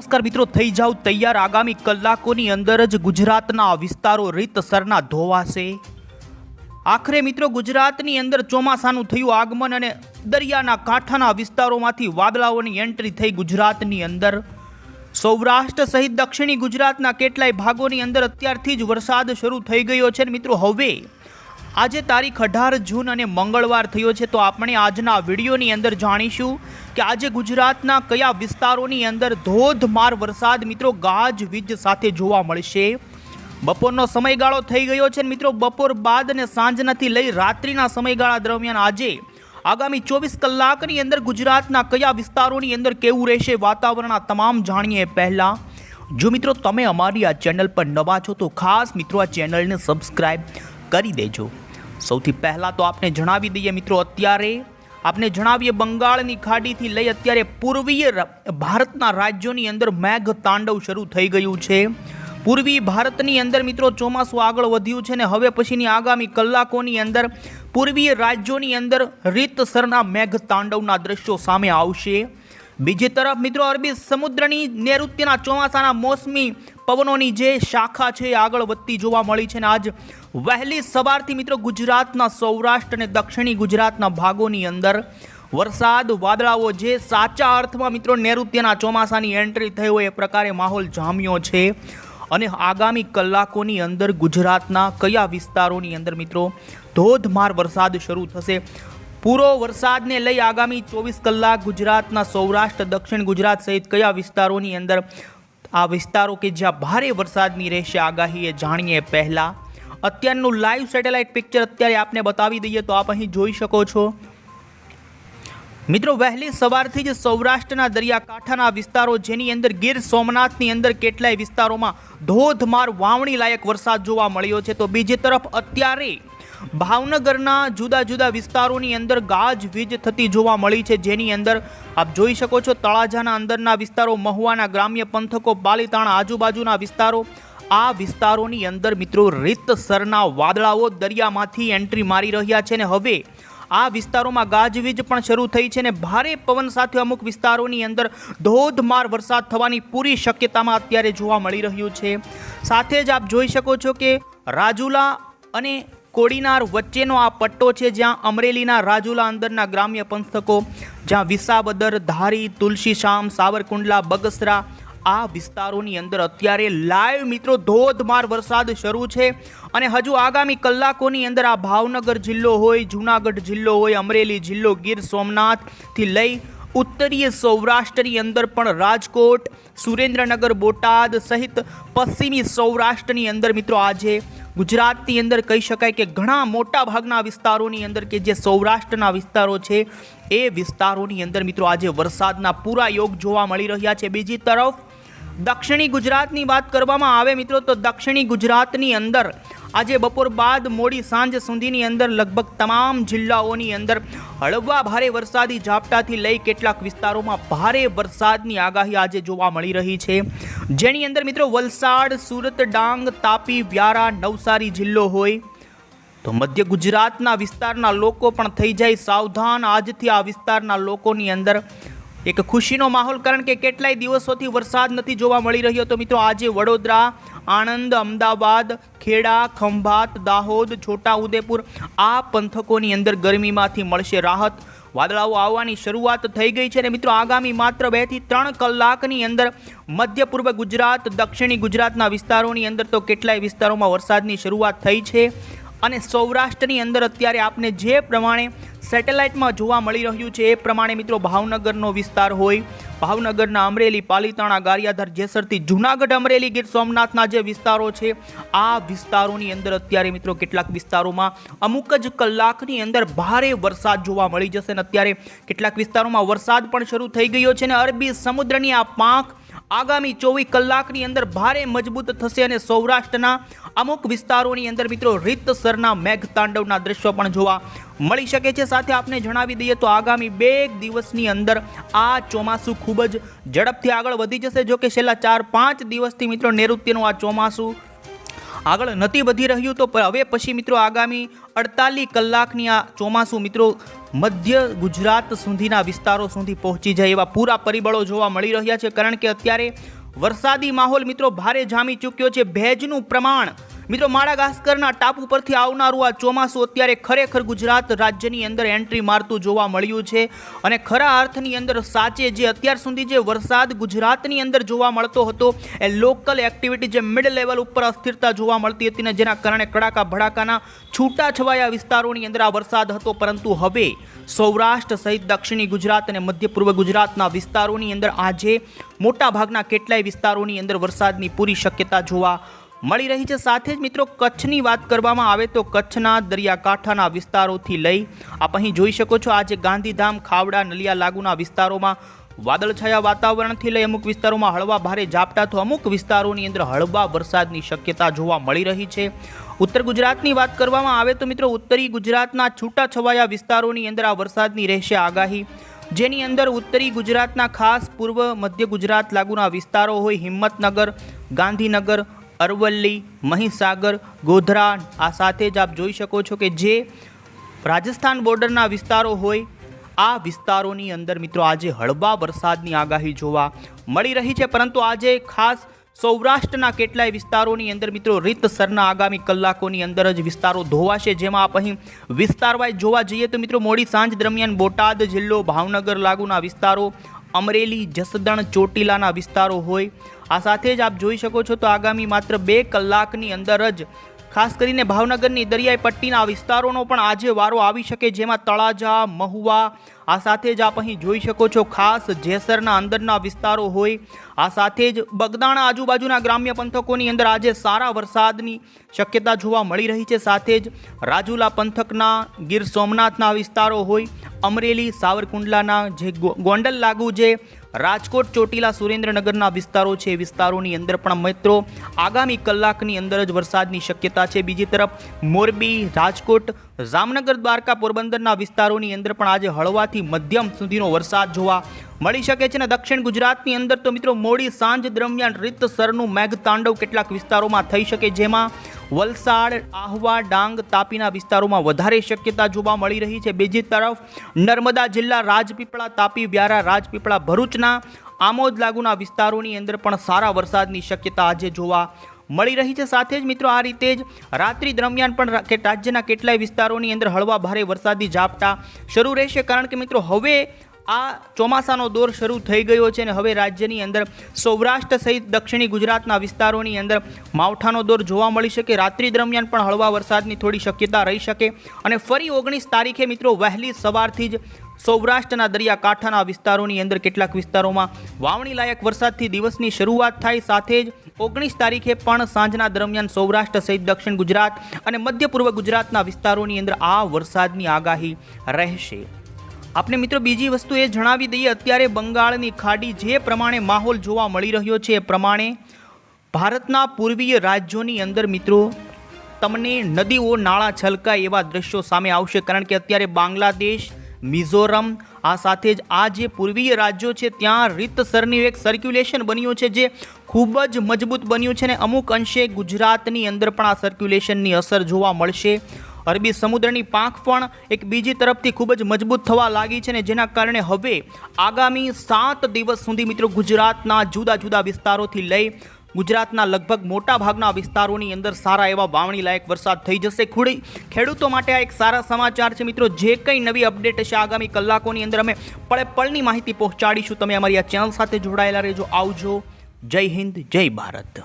નમસ્કાર મિત્રો, થઈ જાવ તૈયાર આગામી કલાકોની અંદર જ ગુજરાતના વિસ્તારો રીતસરના ધોવાશે. આખરે મિત્રો, ગુજરાતની અંદર ચોમાસાનું થયું આગમન અને દરિયાના કાંઠાના વિસ્તારોમાંથી વાદળાઓની એન્ટ્રી થઈ ગુજરાતની અંદર. સૌરાષ્ટ્ર સહિત દક્ષિણી ગુજરાતના કેટલાય ભાગોની અંદર અત્યારથી જ વરસાદ શરૂ થઈ ગયો છે મિત્રો, હવે આજે તારીખ અઢાર જૂન અને મંગળવાર થયો છે, તો આપણે આજના વિડીયોની અંદર જાણીશું કે આજે ગુજરાતના કયા વિસ્તારોની અંદર ધોધમાર વરસાદ મિત્રો ગાજવીજ સાથે જોવા મળશે? બપોરનો સમયગાળો થઈ ગયો છે મિત્રો, બપોર બાદ અને સાંજનાથી લઈ રાત્રિના સમયગાળા દરમિયાન આજે આગામી ચોવીસ કલાકની અંદર ગુજરાતના કયા વિસ્તારોની અંદર કેવું રહેશે વાતાવરણ, આ તમામ જાણીએ પહેલાં. જો મિત્રો તમે અમારી આ ચેનલ પર નવા છો તો ખાસ મિત્રો આ ચેનલને સબસ્ક્રાઈબ કરી દેજો. સૌથી પહેલાં તો આપને જણાવી દઈએ મિત્રો, અત્યારે આપને જણાવીએ, બંગાળની ખાડીથી લઈ અત્યારે પૂર્વીય ભારતના રાજ્યોની અંદર મેઘ તાંડવ શરૂ થઈ ગયું છે. પૂર્વી ભારતની અંદર મિત્રો ચોમાસું આગળ વધ્યું છે ને હવે પછીની આગામી કલાકોની અંદર પૂર્વીય રાજ્યોની અંદર રીતસરના મેઘ તાંડવના દ્રશ્યો સામે આવશે. બીજી તરફ મિત્રો અરબી સમુદ્રની નૈઋત્યના ચોમાસાના મોસમી પવનોની જે શાખા છે એ આગળ વધતી જોવા મળી છે ને આજ વહેલી સવારથી મિત્રો ગુજરાતના સૌરાષ્ટ્ર અને દક્ષિણી ગુજરાતના ભાગોની અંદર વરસાદ, વાદળાઓ જે સાચા અર્થમાં મિત્રો નૈઋત્યના ચોમાસાની એન્ટ્રી થઈ હોય એ પ્રકારે માહોલ જામ્યો છે. અને આગામી કલાકોની અંદર ગુજરાતના કયા વિસ્તારોની અંદર મિત્રો ધોધમાર વરસાદ શરૂ થશે? પૂરો વરસાદને લઈ આગામી ચોવીસ કલાક ગુજરાતના સૌરાષ્ટ્ર, દક્ષિણ ગુજરાત સહિત કયા વિસ્તારોની અંદર આ વિસ્તારો કે જ્યાં ભારે વરસાદની રહેશે આગાહી એ જાણીએ પહેલાં. અત્યારનું લાઈવ સેટેલાઇટ પિક્ચર અત્યારે આપને બતાવી દઈએ તો આપ અહીં જોઈ શકો છો. મિત્રો, વહેલી સવારથી જ સૌરાષ્ટ્રના દરિયાકાંઠાના વિસ્તારો જેની અંદર ગીર સોમનાથની અંદર કેટલાય વિસ્તારોમાં ધોધમાર વાવણી લાયક વરસાદ જોવા મળ્યો છે. તો બીજી તરફ અત્યારે ભાવનગરના જુદા જુદા વિસ્તારોની અંદર ગાજવીજ થતી જોવા મળી છે. જેની અંદર આપ જોઈ શકો છો તળાજાના અંદરના વિસ્તારો, મહુવાના ગ્રામ્ય પંથકો, પાલીતાણા આજુબાજુના વિસ્તારો આ વિસ્તારોની અંદર મિત્રો રીતસરના વાદળાઓ દરિયામાંથી એન્ટ્રી મારી રહ્યા છે ને હવે આ વિસ્તારોમાં ગાજવીજ પણ શરૂ થઈ છે ને ભારે પવન સાથે અમુક વિસ્તારોની અંદર ધોધમાર વરસાદ થવાની પૂરી શક્યતામાં અત્યારે જોવા મળી રહ્યું છે. સાથે જ આપ જોઈ શકો છો કે રાજુલા અને કોડીનાર વચ્ચેનો આ પટ્ટો છે જ્યાં અમરેલીના રાજુલા અંદરના ગ્રામ્ય પંથકો, જ્યાં વિસાવદર, ધારી તુલસીશામ સાવરકુંડલા, બગસરા આ વિસ્તારોની અંદર અત્યારે લાઈવ મિત્રો ધોધમાર વરસાદ શરૂ છે. અને હજુ આગામી કલાકોની અંદર આ ભાવનગર જિલ્લો હોય, જૂનાગઢ જિલ્લો હોય, અમરેલી જિલ્લો, ગીર સોમનાથથી લઈ ઉત્તરીય સૌરાષ્ટ્રની અંદર પણ રાજકોટ, સુરેન્દ્રનગર, બોટાદ સહિત પશ્ચિમી સૌરાષ્ટ્રની અંદર મિત્રો આજે ગુજરાતની અંદર કહી શકાય કે ઘણા મોટા ભાગના વિસ્તારોની અંદર કે જે સૌરાષ્ટ્રના વિસ્તારો છે, એ વિસ્તારોની અંદર મિત્રો આજે વરસાદના પૂરા યોગ જોવા મળી રહ્યા છે. બીજી તરફ દક્ષિણી ગુજરાતની વાત કરવામાં આવે મિત્રો, તો દક્ષિણી ગુજરાતની અંદર આજે બપોર બાદ મોડી સાંજ સુધીની અંદર લગભગ તમામ જિલ્લાઓની અંદર હળવા ભારે વરસાદી ઝાપટાથી લઈ કેટલાક વિસ્તારોમાં ભારે વરસાદની આગાહી આજે જોવા મળી રહી છે. જેની અંદર મિત્રો, વલસાડ, સુરત, ડાંગ, તાપી, વ્યારા, નવસારી જિલ્લો હોય, તો મધ્ય ગુજરાતના વિસ્તારના લોકો પણ થઈ જાય સાવધાન. આજથી આ વિસ્તારના લોકોની અંદર એક ખુશીનો માહોલ, કારણ કે કેટલાય દિવસોથી વરસાદ નથી જોવા મળી રહ્યો. તો મિત્રો, આજે વડોદરા, આણંદ, અમદાવાદ, ખેડા, ખંભાત, દાહોદ, છોટાઉદેપુર આ પંથકોની અંદર ગરમીમાંથી મળશે રાહત. વાદળાઓ આવવાની શરૂઆત થઈ ગઈ છે અને મિત્રો, આગામી માત્ર બેથી ત્રણ કલાકની અંદર મધ્ય પૂર્વ ગુજરાત, દક્ષિણી ગુજરાતના વિસ્તારોની અંદર તો કેટલાય વિસ્તારોમાં વરસાદની શરૂઆત થઈ છે. અને સૌરાષ્ટ્રની અંદર અત્યારે આપને જે પ્રમાણે સેટેલાઇટમાં જોવા મળી રહ્યું છે. એ પ્રમાણે મિત્રો ભાવનગરનો વિસ્તાર હોય, ભાવનગરના અમરેલી, પાલીતાણા, ગારિયાધાર, જેસરથી જૂનાગઢ અમરેલી ગીર સોમનાથના જે વિસ્તારો છે, આ વિસ્તારોની અંદર અત્યારે મિત્રો કેટલાક વિસ્તારોમાં અમુક જ કલાકની અંદર ભારે વરસાદ જોવા મળી જશે અને અત્યારે કેટલાક વિસ્તારોમાં વરસાદ પણ શરૂ થઈ ગયો છે અને અરબી સમુદ્રની આ પાંખ આગામી ચોવીસ કલાકની અંદર ભારે મજબૂત થશે અને સૌરાષ્ટ્રના અમુક વિસ્તારોની અંદર મિત્રો રીતસરના મેઘતાંડવના દ્રશ્યો પણ જોવા મળી શકે છે. સાથે આપને જણાવી દઈએ તો આગામી બે દિવસની અંદર આ ચોમાસું ખૂબ જ ઝડપથી આગળ વધી જશે. જો કે છેલ્લા ચાર પાંચ દિવસથી મિત્રો નૈઋત્યનું આ ચોમાસું આગળ નથી વધી રહ્યું તો હવે પછી મિત્રો આગામી અડતાલીસ કલાકની આ ચોમાસું મિત્રો મધ્ય ગુજરાત સુધીના વિસ્તારો સુધી પહોંચી જાય એવા પૂરા પરિબળો જોવા મળી રહ્યા છે. કારણ કે અત્યારે વરસાદી માહોલ મિત્રો ભારે જામી ચૂક્યો છે. ભેજનું પ્રમાણ મિત્રો માળાગાસ્કરના ટાપુ પરથી આવનારું આ ચોમાસું અત્યારે ખરેખર ગુજરાત રાજ્યની અંદર એન્ટ્રી મારતું જોવા મળ્યું છે અને ખરા અર્થની અંદર સાચે જે અત્યાર સુધી જે વરસાદ ગુજરાતની અંદર જોવા મળતો હતો, એ લોકલ એક્ટિવિટી જે મિડ લેવલ ઉપર અસ્થિરતા જોવા મળતી હતી ને જેના કારણે કડાકા ભડાકાના છૂટાછવાયા વિસ્તારોની અંદર આ વરસાદ હતો. પરંતુ હવે સૌરાષ્ટ્ર સહિત દક્ષિણી ગુજરાત અને મધ્ય પૂર્વ ગુજરાતના વિસ્તારોની અંદર આજે મોટાભાગના કેટલાય વિસ્તારોની અંદર વરસાદની પૂરી શક્યતા જોવા મળી રહી છે. સાથે જ મિત્રો કચ્છની વાત કરવામાં આવે તો કચ્છના દરિયાકાંઠાના વિસ્તારોથી લઈ આપ અહીં જોઈ શકો છો આજે ગાંધીધામ, ખાવડા, નલિયા લાગુના વિસ્તારોમાં વાદળછાયા વાતાવરણથી લઈ અમુક વિસ્તારોમાં હળવા ભારે ઝાપટા તો અમુક વિસ્તારોની અંદર હળવા વરસાદની શક્યતા જોવા મળી રહી છે. ઉત્તર ગુજરાતની વાત કરવામાં આવે તો મિત્રો ઉત્તરી ગુજરાતના છૂટાછવાયા વિસ્તારોની અંદર આ વરસાદની રહેશે આગાહી. જેની અંદર ઉત્તરી ગુજરાતના ખાસ પૂર્વ મધ્ય ગુજરાત લાગુના વિસ્તારો હોય હિંમતનગર, ગાંધીનગર અરવલ્લી, મહીસાગર ગોધરા આ સાથે જ આપ જોઈ શકો છો કે જે રાજસ્થાન બોર્ડરના વિસ્તારો હોય, આ વિસ્તારોની અંદર મિત્રો આજે હળવા વરસાદની આગાહી જોવા મળી રહી છે. પરંતુ આજે ખાસ સૌરાષ્ટ્રના કેટલાય વિસ્તારોની અંદર મિત્રો રીતસરના આગામી કલાકોની અંદર જ વિસ્તારો ધોવાશે. જેમાં આપ અહીં વિસ્તારવાઇઝ જોવા જઈએ તો મિત્રો મોડી સાંજ દરમિયાન બોટાદ, જિલ્લો ભાવનગર લાગુના વિસ્તારો અમરેલી, જસદણ, ચોટીલાના વિસ્તારો હોય. આ સાથે જ આપ જોઈ શકો છો તો આગામી માત્ર બે કલાકની અંદર જ ખાસ કરીને ભાવનગરની દરિયાઈ પટ્ટીના વિસ્તારોનો પણ આજે વારો આવી શકે જેમાં તળાજા, મહુવા, આ સાથે જ આપ અહીં જોઈ શકો છો ખાસ જેસરના અંદરના વિસ્તારો હોય. આ સાથે જ બગદાણા આજુબાજુના ગ્રામ્ય પંથકોની અંદર આજે સારા વરસાદની શક્યતા જોવા મળી રહી છે. સાથે જ રાજુલા પંથકના ગીર સોમનાથના વિસ્તારો હોય. અમરેલી, સાવરકુંડલાના જે ગોંડલ લાગુ જે રાજકોટ, ચોટીલા, સુરેન્દ્રનગરના વિસ્તારો છે વિસ્તારોની અંદર પણ મિત્રો આગામી કલાકની અંદર જ વરસાદની શક્યતા છે. બીજી તરફ મોરબી, રાજકોટ, જામનગર, દ્વારકા, પોરબંદરના વિસ્તારોની અંદર પણ આજે હળવાથી મધ્યમ સુધીનો વરસાદ જોવા મળી શકે છે અને દક્ષિણ ગુજરાતની અંદર તો મિત્રો મોડી સાંજ દરમિયાન રીતસરનું મેઘતાંડવ કેટલાક વિસ્તારોમાં થઈ શકે, જેમાં વલસાડ, આહવા, ડાંગ તાપીના વિસ્તારોમાં વધારે શક્યતા જોવા મળી રહી છે. બીજી તરફ, નર્મદા જિલ્લા રાજપીપળા તાપી, વ્યારા રાજપીપળા ભરૂચના આમોદ લાગુના વિસ્તારોની અંદર પણ સારા વરસાદની શક્યતા આજે જોવા મળી રહી છે. સાથે જ મિત્રો, આ રીતે જ રાત્રિ દરમિયાન પણ રાજ્યના કેટલાય વિસ્તારોની અંદર હળવા ભારે વરસાદી ઝાપટા શરૂ રહેશે. કારણ કે મિત્રો, હવે આ ચોમાસાનો દોર શરૂ થઈ ગયો છે અને હવે રાજ્યની અંદર સૌરાષ્ટ્ર સહિત દક્ષિણી ગુજરાતના વિસ્તારોની અંદર માવઠાનો દોર જોવા મળી શકે. રાત્રિ દરમિયાન પણ હળવા વરસાદની થોડી શક્યતા રહી શકે. અને ફરી ઓગણીસ તારીખે મિત્રો વહેલી સવારથી જ સૌરાષ્ટ્રના દરિયાકાંઠાના વિસ્તારોની અંદર કેટલાક વિસ્તારોમાં વાવણી લાયક વરસાદથી દિવસની શરૂઆત થાય. સાથે જ ઓગણીસ તારીખે પણ સાંજના દરમિયાન સૌરાષ્ટ્ર સહિત દક્ષિણ ગુજરાત અને મધ્ય પૂર્વ ગુજરાતના વિસ્તારોની અંદર આ વરસાદની આગાહી રહેશે. આપણે મિત્રો બીજી વસ્તુ એ જણાવી દઈએ, અત્યારે બંગાળની ખાડી જે પ્રમાણે માહોલ જોવા મળી રહ્યો છે એ પ્રમાણે ભારતના પૂર્વીય રાજ્યોની અંદર મિત્રો તમને નદીઓ, નાળા છલકાય એવા દ્રશ્યો સામે આવશે, કારણ કે અત્યારે બાંગ્લાદેશ, મિઝોરમ, આ સાથે જ આ જે પૂર્વીય રાજ્યો છે, ત્યાં રીતસરનું એક સર્ક્યુલેશન બન્યું છે, જે ખૂબ જ મજબૂત બન્યું છે ને અમુક અંશે ગુજરાતની અંદર પણ આ સર્ક્યુલેશનની અસર જોવા મળશે. અરબી સમુદ્રની પાંખ પણ એક બીજી તરફથી ખૂબ જ મજબૂત થવા લાગી છે ને જેના કારણે હવે આગામી સાત દિવસ સુધી મિત્રો ગુજરાતના જુદા જુદા વિસ્તારોથી લઈ ગુજરાતના લગભગ મોટા ભાગના વિસ્તારોની અંદર સારા એવા વાવણી લાયક વરસાદ થઈ જશે. ખૂડી ખેડૂતો માટે આ એક સારા સમાચાર છે મિત્રો. જે કંઈ નવી અપડેટ હશે આગામી કલાકોની અંદર અમે પળે પળની માહિતી પહોંચાડીશું. તમે અમારી આ ચેનલ સાથે જોડાયેલા રહેજો. આવજો. જય હિન્દ, જય ભારત.